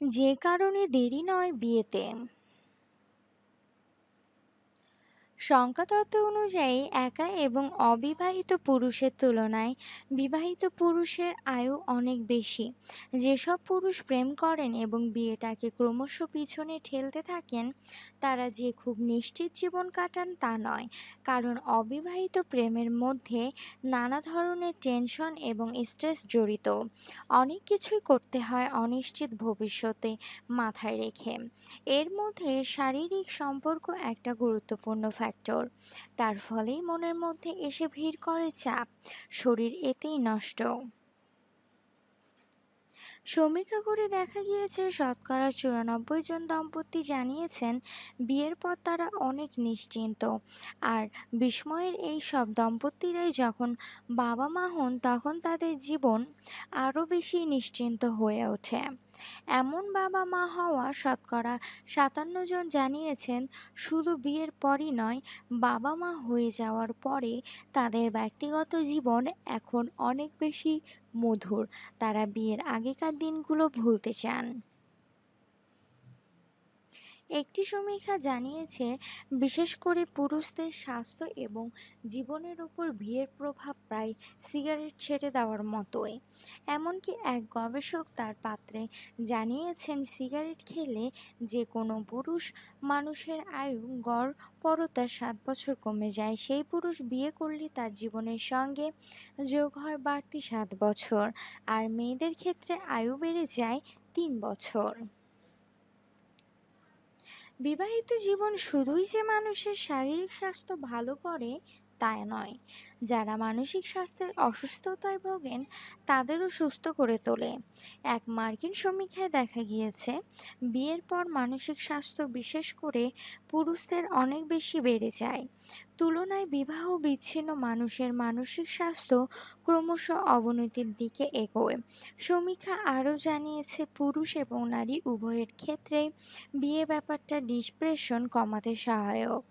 যে কারণে দেরি নয় বিয়েতে। সংখ্যাতত্ত্ব অনুযায়ী একা এবং অবিবাহিত পুরুষের তুলনায় বিবাহিত পুরুষের আয়ু অনেক বেশি। যেসব পুরুষ প্রেম করেন এবং বিয়েটাকে ক্রমশ পিছনে ঠেলতে থাকেন, তারা যে খুব নিশ্চিত জীবন কাটান তা নয়। কারণ অবিবাহিত প্রেমের মধ্যে নানা ধরনের টেনশন এবং স্ট্রেস জড়িত। অনেক কিছুই করতে হয় অনিশ্চিত ভবিষ্যতে মাথায় রেখে। এর মধ্যে শারীরিক সম্পর্ক একটা গুরুত্বপূর্ণ ফ্যাক্টর তার ফলেই মনের মধ্যে এসে ভিড় করে চাপ। শরীর এতেই নষ্ট। সমীক্ষা করে দেখা গিয়েছে, শতকরা চুরানব্বই জন দম্পতি জানিয়েছেন, বিয়ের পর তারা অনেক নিশ্চিন্ত। আর বিস্ময়ের এই সব দম্পতিরাই যখন বাবা মা হন, তখন তাদের জীবন আরও বেশি নিশ্চিন্ত হয়ে ওঠে। এমন বাবা মা হওয়া শতকরা সাতান্ন জন জানিয়েছেন, শুধু বিয়ের পরই নয় বাবা মা হয়ে যাওয়ার পরে তাদের ব্যক্তিগত জীবন এখন অনেক বেশি মধুর। তারা বিয়ের আগেকার দিনগুলো ভুলতে চান। একটি সমীক্ষা জানিয়েছে, বিশেষ করে পুরুষদের স্বাস্থ্য এবং জীবনের উপর বিয়ের প্রভাব প্রায় সিগারেট ছেড়ে দেওয়ার মতোই। এমনকি এক গবেষক তার পাত্রে জানিয়েছেন, সিগারেট খেলে যে কোনো পুরুষ মানুষের আয়ু, গড়, পরতা সাত বছর কমে যায়। সেই পুরুষ বিয়ে করলে তার জীবনের সঙ্গে যোগ হয় বাড়তি সাত বছর। আর মেয়েদের ক্ষেত্রে আয়ু বেড়ে যায় তিন বছর। বিবাহিত জীবন শুধুই যে মানুষের শারীরিক স্বাস্থ্য ভালো করে তা নয়। যারা মানসিক স্বাস্থ্যের অসুস্থতায় ভোগেন, তাদেরও সুস্থ করে তোলে। এক মার্কিন সমীক্ষায় দেখা গিয়েছে, বিয়ের পর মানসিক স্বাস্থ্য বিশেষ করে পুরুষদের অনেক বেশি বেড়ে যায়। তুলনায় বিবাহ বিচ্ছিন্ন মানুষের মানসিক স্বাস্থ্য ক্রমশ অবনতির দিকে এগোয়। সমীক্ষা আরও জানিয়েছে, পুরুষ এবং নারী উভয়ের ক্ষেত্রে বিয়ে ব্যাপারটা ডিপ্রেশন কমাতে সহায়ক।